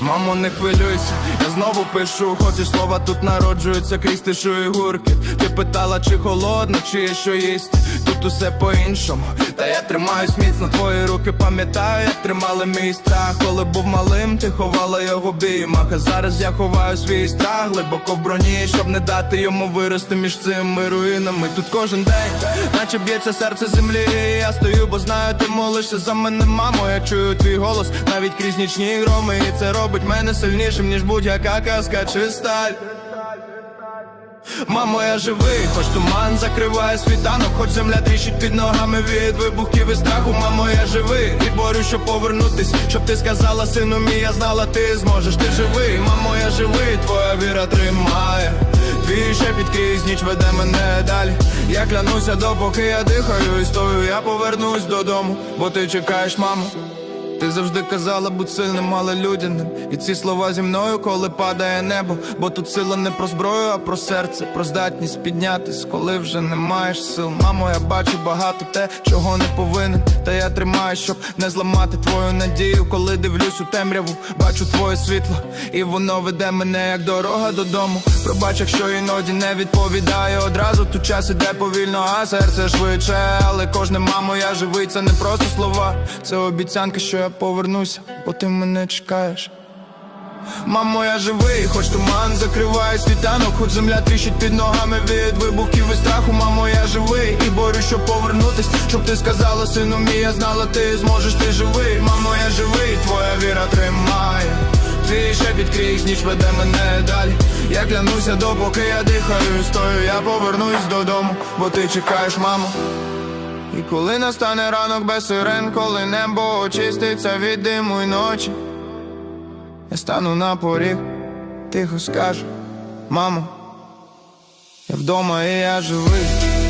Мамо, не хвилюйся, я знову пишу, хоч і слова тут народжуються крізь тишу і гурки. Ти питала, чи холодно, чи є що їсть. Тут усе по-іншому. Та я тримаюсь міцно, твої руки пам'ятаю, як тримали мій страх. Коли був малим, ти ховала його в обіймах. А зараз я ховаю свій страх глибоко в броні, щоб не дати йому вирости між цими руїнами. Тут кожен день, наче б'ється серце землі. Я стою, бо знаю, ти молишся за мене, мамо. Я чую твій голос навіть крізь нічні громи. І це робить мене сильнішим, ніж будь-яка казка чи сталь. Мамо, я живий, хоч туман закриває світанок, хоч земля тріщить під ногами від вибухів і страху. Мамо, я живий і борю, щоб повернутись, щоб ти сказала, сину мій, я знала, ти зможеш, ти живий, мамо, я живий, твоя віра тримає. Твій шепіт крізь ніч веде мене далі. Я клянуся, допоки я дихаю і стою, я повернусь додому, бо ти чекаєш, мамо. Ти завжди казала, будь сильним, але людяним. І ці слова зі мною, коли падає небо. Бо тут сила не про зброю, а про серце, про здатність піднятись, коли вже не маєш сил. Мамо, я бачу багато те, чого не повинен. Та я тримаю, щоб не зламати твою надію. Коли дивлюсь у темряву, бачу твоє світло, і воно веде мене як дорога додому. Пробач, якщо іноді не відповідаю одразу. Тут час іде повільно, а серце швидше. Але кожне мамо, я живий, це не просто слова. Це обіцянка, що я повернуся, бо ти мене чекаєш. Мамо, я живий, хоч туман закриває світанок, хоч земля тріщить під ногами від вибухів і страху. Мамо, я живий і борю, щоб повернутись, щоб ти сказала, сину мій, я знала, ти зможеш, ти живий. Мамо, я живий, твоя віра тримає. Твій шепіт крізь ніч веде мене далі. Я клянуся, допоки я дихаю, стою, я повернусь додому, бо ти чекаєш, мамо. І коли настане ранок без сирен, коли небо очиститься від диму й ночі, я стану на поріг, тихо скажу, мамо, я вдома і я живий.